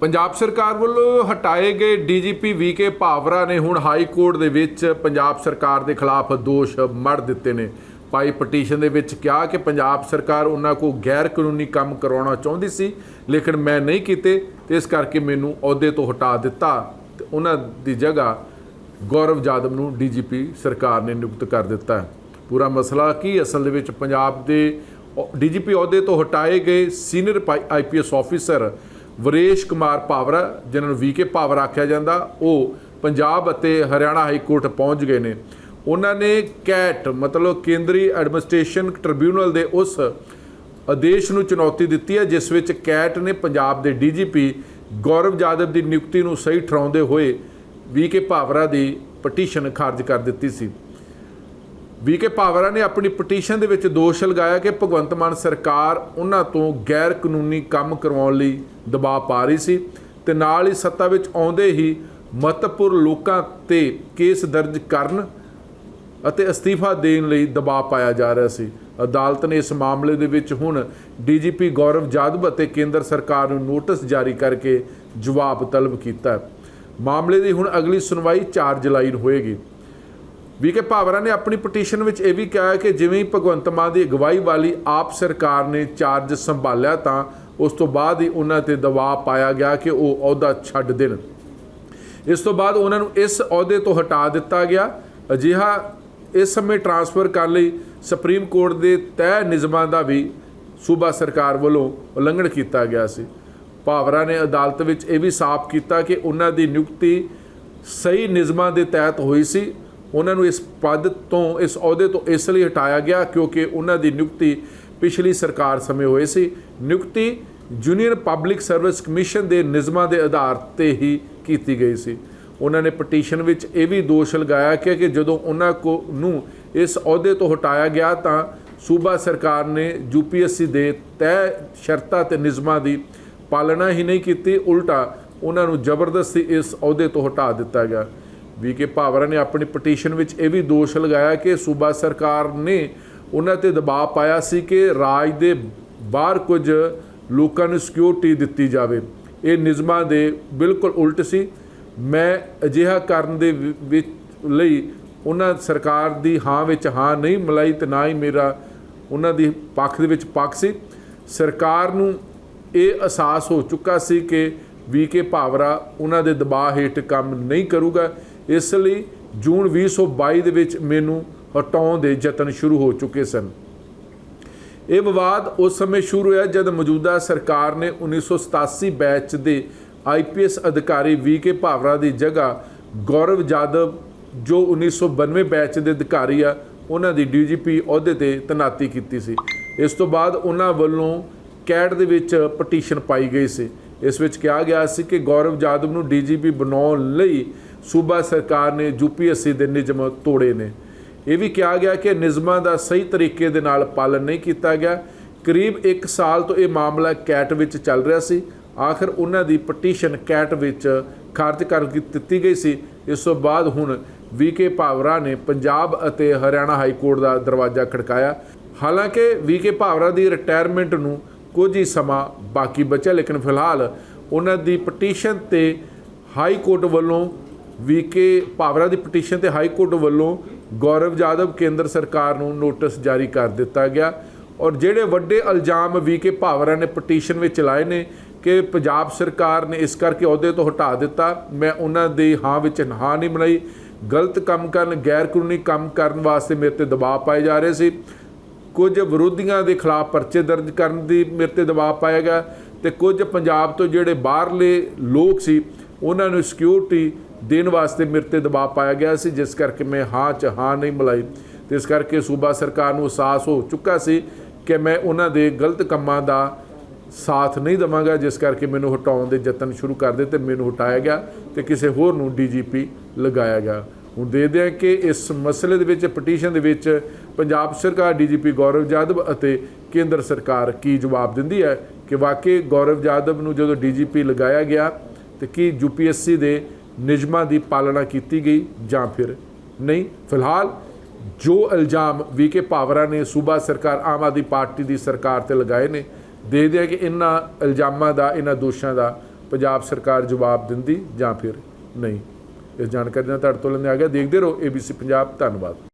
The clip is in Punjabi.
ਪੰਜਾਬ ਸਰਕਾਰ ਵੱਲੋਂ ਹਟਾਏ ਗਏ ਡੀਜੀਪੀ ਵੀਕੇ ਭਾਵਰਾ ਨੇ ਹੁਣ ਹਾਈ ਕੋਰਟ ਦੇ ਵਿੱਚ ਪੰਜਾਬ ਸਰਕਾਰ ਦੇ ਖਿਲਾਫ ਦੋਸ਼ ਮੜ ਦਿੱਤੇ ਨੇ। ਪਾਈ ਪਟੀਸ਼ਨ ਦੇ ਵਿੱਚ ਕਿਹਾ ਕਿ ਪੰਜਾਬ ਸਰਕਾਰ ਉਹਨਾਂ ਕੋ ਗੈਰ ਕਾਨੂੰਨੀ ਕੰਮ ਕਰਾਉਣਾ ਚਾਹੁੰਦੀ ਸੀ, ਲੇਕਿਨ ਮੈਂ ਨਹੀਂ ਕੀਤੇ, ਤੇ ਇਸ ਕਰਕੇ ਮੈਨੂੰ ਅਹੁਦੇ ਤੋਂ ਹਟਾ ਦਿੱਤਾ। ਤੇ ਉਹਨਾਂ ਦੀ ਜਗ੍ਹਾ ਗੌਰਵ ਜਾਦਵ ਨੂੰ ਡੀਜੀਪੀ ਸਰਕਾਰ ਨੇ ਨਿਯੁਕਤ ਕਰ ਦਿੱਤਾ ਪੂਰਾ ਮਸਲਾ ਕੀ? ਅਸਲ ਦੇ ਵਿੱਚ ਪੰਜਾਬ ਦੇ ਡੀਜੀਪੀ ਅਹੁਦੇ ਤੋਂ ਹਟਾਏ ਗਏ senior IPS officer Varesh Kumar Pawra, ਜਿਨ੍ਹਾਂ ਨੂੰ ਵੀਕੇ ਪਾਵਰ ਆਖਿਆ ਜਾਂਦਾ, ਉਹ ਪੰਜਾਬ ਅਤੇ ਹਰਿਆਣਾ ਹਾਈ ਕੋਰਟ ਪਹੁੰਚ ਗਏ ਨੇ। ਉਹਨਾਂ ਨੇ ਕੈਟ, ਮਤਲਬ ਕੇਂਦਰੀ ਐਡਮਿਨਿਸਟ੍ਰੇਸ਼ਨ ਟ੍ਰਿਬਿਊਨਲ ਦੇ ਉਸ ਆਦੇਸ਼ ਨੂੰ ਚੁਣੌਤੀ ਦਿੱਤੀ ਹੈ, ਜਿਸ ਵਿੱਚ ਕੈਟ ਨੇ ਪੰਜਾਬ ਦੇ ਡੀਜੀਪੀ ਗੌਰਵ ਜਾਦਵ ਦੀ ਨਿਯੁਕਤੀ ਨੂੰ ਸਹੀ ਠਹਿਰਾਉਂਦੇ ਹੋਏ ਵੀਕੇ ਪਾਵਰਾ ਦੀ ਪਟੀਸ਼ਨ ਖਾਰਜ ਕਰ ਦਿੱਤੀ ਸੀ। ਵੀਕੇ ਪਾਵਰਾ ਨੇ ਆਪਣੀ ਪਟੀਸ਼ਨ ਦੇ ਵਿੱਚ ਦੋਸ਼ ਲਗਾਇਆ ਕਿ ਭਗਵੰਤ ਮਾਨ ਸਰਕਾਰ ਉਹਨਾਂ ਤੋਂ ਗੈਰ ਕਾਨੂੰਨੀ ਕੰਮ ਕਰਵਾਉਣ ਲਈ ਦਬਾਅ ਪਾ ਰਹੀ ਸੀ ਤੇ ਨਾਲ ਹੀ ਸੱਤਾ ਵਿੱਚ ਆਉਂਦੇ ਹੀ ਮਹੱਤਵਪੂਰਨ ਲੋਕਾਂ ਤੇ ਕੇਸ ਦਰਜ ਕਰਨ ਅਤੇ ਅਸਤੀਫਾ ਦੇਣ ਲਈ ਦਬਾਅ ਪਾਇਆ ਜਾ ਰਿਹਾ ਸੀ। ਅਦਾਲਤ ਨੇ ਇਸ ਮਾਮਲੇ ਦੇ ਵਿੱਚ ਹੁਣ ਡੀਜੀਪੀ ਗੌਰਵ ਜਾਦਵ ਅਤੇ ਕੇਂਦਰ ਸਰਕਾਰ ਨੂੰ ਨੋਟਿਸ ਜਾਰੀ ਕਰਕੇ ਜਵਾਬ ਤਲਬ ਕੀਤਾ। ਹੈ ਮਾਮਲੇ ਦੀ ਹੁਣ ਅਗਲੀ ਸੁਣਵਾਈ 4 ਜੁਲਾਈ ਨੂੰ ਹੋਏਗੀ। ਵੀਕੇ ਭਾਵਰਾ ਨੇ ਆਪਣੀ ਪਟੀਸ਼ਨ ਵਿੱਚ ਇਹ ਵੀ ਕਿਹਾ ਕਿ ਜਿਵੇਂ ਹੀ ਭਗਵੰਤ ਮਾਨ ਦੀ ਅਗਵਾਈ ਵਾਲੀ ਆਪ ਸਰਕਾਰ ਨੇ ਚਾਰਜ ਸੰਭਾਲਿਆ ਤਾਂ ਉਸ ਤੋਂ ਬਾਅਦ ਹੀ ਉਹਨਾਂ ਤੇ ਦਬਾਅ ਪਾਇਆ ਗਿਆ ਕਿ ਉਹ ਅਹੁਦਾ ਛੱਡ ਦੇਣ। ਇਸ ਤੋਂ ਬਾਅਦ ਉਹਨਾਂ ਨੂੰ ਇਸ ਅਹੁਦੇ ਤੋਂ ਹਟਾ ਦਿੱਤਾ ਗਿਆ। ਅਜਿਹਾ ਇਸ ਸਮੇਂ ਟਰਾਂਸਫਰ ਕਰਨ ਲਈ ਸੁਪਰੀਮ ਕੋਰਟ ਦੇ ਤੈਅ ਨਿਯਮਾਂ ਦਾ ਵੀ ਸੂਬਾ ਸਰਕਾਰ ਵੱਲੋਂ ਉਲੰਘਣ ਕੀਤਾ ਗਿਆ ਸੀ। ਭਾਵਰਾ ਨੇ ਅਦਾਲਤ ਵਿੱਚ ਇਹ ਵੀ ਸਾਫ਼ ਕੀਤਾ ਕਿ ਉਹਨਾਂ ਦੀ ਨਿਯੁਕਤੀ ਸਹੀ ਨਿਯਮਾਂ ਦੇ ਤਹਿਤ ਹੋਈ ਸੀ। ਉਹਨਾਂ ਨੂੰ ਇਸ ਪਦ ਤੋਂ, ਇਸ ਅਹੁਦੇ ਤੋਂ ਇਸ ਲਈ ਹਟਾਇਆ ਗਿਆ ਕਿਉਂਕਿ ਉਹਨਾਂ ਦੀ ਨਿਯੁਕਤੀ ਪਿਛਲੀ ਸਰਕਾਰ ਸਮੇਂ ਹੋਈ ਸੀ। ਨਿਯੁਕਤੀ ਜੂਨੀਅਰ ਪਬਲਿਕ ਸਰਵਿਸ ਕਮਿਸ਼ਨ ਦੇ ਨਿਯਮਾਂ ਦੇ ਆਧਾਰ ਤੇ ਹੀ ਕੀਤੀ ਗਈ ਸੀ। ਉਹਨਾਂ ਨੇ ਪਟੀਸ਼ਨ ਵਿੱਚ ਇਹ ਵੀ ਦੋਸ਼ ਲਗਾਇਆ ਕਿ ਜਦੋਂ ਉਹਨਾਂ ਕੋ ਨੂੰ ਇਸ ਅਹੁਦੇ ਤੋਂ ਹਟਾਇਆ ਗਿਆ ਤਾਂ ਸੂਬਾ ਸਰਕਾਰ ਨੇ ਯੂਪੀਐਸਸੀ ਦੇ ਤੈਅ ਸ਼ਰਤਾਂ ਤੇ ਨਿਯਮਾਂ ਦੀ ਪਾਲਣਾ ਹੀ ਨਹੀਂ ਕੀਤੀ। ਉਲਟਾ, ਉਹਨਾਂ ਨੂੰ ਜ਼ਬਰਦਸਤੀ ਇਸ ਅਹੁਦੇ ਤੋਂ ਹਟਾ ਦਿੱਤਾ ਗਿਆ। ਵੀ ਕੇ ਭਾਵਰਾ ਨੇ ਆਪਣੀ ਪਟੀਸ਼ਨ ਵਿੱਚ ਇਹ ਵੀ ਦੋਸ਼ ਲਗਾਇਆ ਕਿ ਸੂਬਾ ਸਰਕਾਰ ਨੇ ਉਹਨਾਂ ਤੇ ਦਬਾਅ ਪਾਇਆ ਸੀ ਕਿ ਰਾਜ ਦੇ ਬਾਹਰ ਕੁਝ ਲੋਕਾਂ ਨੂੰ ਸਿਕਿਉਰਿਟੀ ਦਿੱਤੀ ਜਾਵੇ। ਇਹ ਨਿਯਮਾਂ ਦੇ ਬਿਲਕੁਲ ਉਲਟ ਸੀ। ਮੈਂ ਅਜਿਹਾ ਕਰਨ ਦੇ ਵਿ- ਵਿੱਚ ਲਈ ਉਹਨਾਂ ਸਰਕਾਰ ਦੀ ਹਾਂ ਵਿੱਚ ਹਾਂ ਨਹੀਂ, ਮਲਾਈ ਤੇ ਨਾ ਹੀ ਮੇਰਾ ਉਹਨਾਂ ਦੀ ਪੱਖ ਦੇ ਵਿੱਚ ਪੱਖ ਸੀ। ਸਰਕਾਰ ਨੂੰ ਇਹ ਅਹਿਸਾਸ ਹੋ ਚੁੱਕਾ ਸੀ ਕਿ ਵੀਕੇ ਭਾਵਰਾ ਉਹਨਾਂ ਦੇ ਦਬਾਅ ਹੇਠ ਕੰਮ ਨਹੀਂ ਕਰੂਗਾ। ਇਸ ਲਈ ਜੂਨ 2022 ਦੇ ਵਿੱਚ ਮੈਨੂੰ ਹਟਾਉਣ ਦੇ ਯਤਨ ਸ਼ੁਰੂ ਹੋ ਚੁੱਕੇ ਸਨ। ਇਹ ਵਿਵਾਦ ਉਸ ਸਮੇਂ ਸ਼ੁਰੂ ਹੋਇਆ ਜਦ ਮੌਜੂਦਾ ਸਰਕਾਰ ਨੇ 1987 ਬੈਚ ਦੇ ਆਈਪੀਐਸ ਅਧਿਕਾਰੀ ਵੀਕੇ ਭਾਵਰਾ ਦੀ ਜਗ੍ਹਾ ਗੌਰਵ ਜਾਦਵ ਜੋ 1992 ਬੈਚ ਦੇ ਅਧਿਕਾਰੀ ਆ, ਉਹਨਾਂ ਦੀ ਡੀਜੀਪੀ ਅਹੁਦੇ ਤੇ ਤੈਨਾਤੀ ਕੀਤੀ ਸੀ। ਇਸ ਤੋਂ ਬਾਅਦ ਉਹਨਾਂ ਵੱਲੋਂ ਕੈਟ ਦੇ ਵਿੱਚ ਪਟੀਸ਼ਨ ਪਾਈ ਗਈ ਸੀ। ਇਸ ਵਿੱਚ ਕਿਹਾ ਗਿਆ ਸੀ ਕਿ ਗੌਰਵ ਜਾਦਵ ਨੂੰ ਡੀਜੀਪੀ ਬਣਾਉਣ ਲਈ ਸੂਬਾ ਸਰਕਾਰ ਨੇ ਯੂਪੀਐਸਸੀ ਦੇ ਨਿਯਮ ਤੋੜੇ ਨੇ। ਇਹ ਵੀ ਕਿਹਾ ਗਿਆ ਕਿ ਨਿਯਮਾਂ ਦਾ ਸਹੀ ਤਰੀਕੇ ਦੇ ਨਾਲ ਪਾਲਣ ਨਹੀਂ ਕੀਤਾ ਗਿਆ। ਕਰੀਬ 1 ਸਾਲ ਤੋਂ ਇਹ ਮਾਮਲਾ ਕੈਟ ਵਿੱਚ ਚੱਲ ਰਿਹਾ ਸੀ। ਆਖਰ ਉਹਨਾਂ ਦੀ ਪਟੀਸ਼ਨ ਕੈਟ ਵਿੱਚ ਖਾਰਜ ਕਰ ਦਿੱਤੀ ਗਈ ਸੀ। ਇਸ ਤੋਂ ਬਾਅਦ ਹੁਣ ਵੀਕੇ ਭਾਵਰਾ ਨੇ ਪੰਜਾਬ ਅਤੇ ਹਰਿਆਣਾ ਹਾਈ ਕੋਰਟ ਦਾ ਦਰਵਾਜ਼ਾ ਖੜਕਾਇਆ। ਹਾਲਾਂਕਿ ਵੀਕੇ ਭਾਵਰਾ ਦੀ ਰਿਟਾਇਰਮੈਂਟ ਨੂੰ ਕੁਝ ਹੀ ਸਮਾਂ ਬਾਕੀ ਬਚਿਆ, ਲੇਕਿਨ ਫਿਲਹਾਲ ਉਹਨਾਂ ਦੀ ਪਟੀਸ਼ਨ ਤੇ ਹਾਈ ਕੋਰਟ ਵੱਲੋਂ ਵੀਕੇ ਭਾਵਰਾ ਦੀ ਪਟੀਸ਼ਨ ਤੇ ਹਾਈ ਕੋਰਟ ਵੱਲੋਂ ਗੌਰਵ ਜਾਦਵ ਕੇਂਦਰ ਸਰਕਾਰ ਨੂੰ ਨੋਟਿਸ ਜਾਰੀ ਕਰ ਦਿੱਤਾ ਗਿਆ। ਔਰ ਜਿਹੜੇ ਵੱਡੇ ਇਲਜ਼ਾਮ ਵੀਕੇ ਭਾਵਰਾ ਨੇ ਪਟੀਸ਼ਨ ਵਿੱਚ ਲਾਏ ਨੇ ਕਿ ਪੰਜਾਬ ਸਰਕਾਰ ਨੇ ਇਸ ਕਰਕੇ ਅਹੁਦੇ ਤੋਂ ਹਟਾ ਦਿੱਤਾ, ਮੈਂ ਉਹਨਾਂ ਦੇ ਹਾਂ ਵਿੱਚ ਹਾਂ ਨਹੀਂ ਬਣਾਈ। ਗਲਤ ਕੰਮ ਕਰਨ ਗੈਰ ਕਾਨੂੰਨੀ ਕੰਮ ਕਰਨ ਵਾਸਤੇ ਮੇਰੇ ਤੇ ਦਬਾਅ ਪਾਏ ਜਾ ਰਹੇ ਸੀ। ਕੁਝ ਵਿਰੋਧੀਆਂ ਦੇ ਖਿਲਾਫ ਪਰਚੇ ਦਰਜ ਕਰਨ ਦੀ ਮੇਰੇ ਤੇ ਦਬਾਅ ਪਾਇਆ ਗਿਆ ਤੇ ਕੁਝ ਪੰਜਾਬ ਤੋਂ ਜਿਹੜੇ ਬਾਹਰਲੇ ਲੋਕ ਸੀ ਉਹਨਾਂ ਨੂੰ ਸਿਕਿਉਰਿਟੀ ਦੇਣ ਵਾਸਤੇ ਮੇਰੇ ਤੇ ਦਬਾਅ ਪਾਇਆ ਗਿਆ ਸੀ, ਜਿਸ ਕਰਕੇ ਮੈਂ ਹਾਂ ਚ ਹਾਂ ਨਹੀਂ ਮਿਲਾਈ ਤੇ ਇਸ ਕਰਕੇ ਸੂਬਾ ਸਰਕਾਰ ਨੂੰ ਅਹਿਸਾਸ ਹੋ ਚੁੱਕਾ ਸੀ ਕਿ ਮੈਂ ਉਹਨਾਂ ਦੇ ਗਲਤ ਕੰਮਾਂ ਦਾ ਸਾਥ ਨਹੀਂ ਦਵਾਂਗਾ, ਜਿਸ ਕਰਕੇ ਮੈਨੂੰ ਹਟਾਉਣ ਦੇ ਯਤਨ ਸ਼ੁਰੂ ਕਰ ਦਿੱਤੇ, ਮੈਨੂੰ ਹਟਾਇਆ ਗਿਆ ਤੇ ਕਿਸੇ ਹੋਰ ਨੂੰ ਡੀਜੀਪੀ ਲਗਾਇਆ ਗਿਆ। ਹੁਣ ਦੇਖਦੇ ਹਾਂ ਕਿ ਇਸ ਮਸਲੇ ਦੇ ਵਿੱਚ ਪਟੀਸ਼ਨ ਦੇ ਵਿੱਚ ਪੰਜਾਬ ਸਰਕਾਰ ਡੀਜੀਪੀ ਗੌਰਵ ਜਾਦਵ ਅਤੇ ਕੇਂਦਰ ਸਰਕਾਰ ਕੀ ਜਵਾਬ ਦਿੰਦੀ ਹੈ ਕਿ ਵਾਕਈ ਗੌਰਵ ਜਾਦਵ ਨੂੰ ਜਦੋਂ ਡੀਜੀਪੀ ਲਗਾਇਆ ਗਿਆ ਤੇ ਕੀ ਯੂਪੀਐਸਸੀ ਦੇ ਨਿਯਮਾਂ ਦੀ ਪਾਲਣਾ ਕੀਤੀ ਗਈ ਜਾਂ ਫਿਰ ਨਹੀਂ? ਫਿਲਹਾਲ ਜੋ ਇਲਜ਼ਾਮ ਵੀਕੇ ਭਾਵਰਾ ਨੇ, ਸੂਬਾ ਸਰਕਾਰ, ਆਮ ਆਦਮੀ ਪਾਰਟੀ ਦੀ ਸਰਕਾਰ ਤੇ ਲਗਾਏ ਨੇ ਦੇਖਦੇ ਆ ਕਿ ਇਹਨਾਂ ਇਲਜ਼ਾਮਾਂ ਦਾ ਇਹਨਾਂ ਦੋਸ਼ਾਂ ਦਾ ਪੰਜਾਬ ਸਰਕਾਰ ਜਵਾਬ ਦਿੰਦੀ ਜਾਂ ਫਿਰ ਨਹੀਂ? ਇਸ ਜਾਣਕਾਰੀ ਨਾਲ ਤੁਹਾਡੇ ਤੋਂ ਲੈਂਦੇ ਆ ਗਿਆ। ਦੇਖਦੇ ਰਹੋ ABC ਪੰਜਾਬ। ਧੰਨਵਾਦ।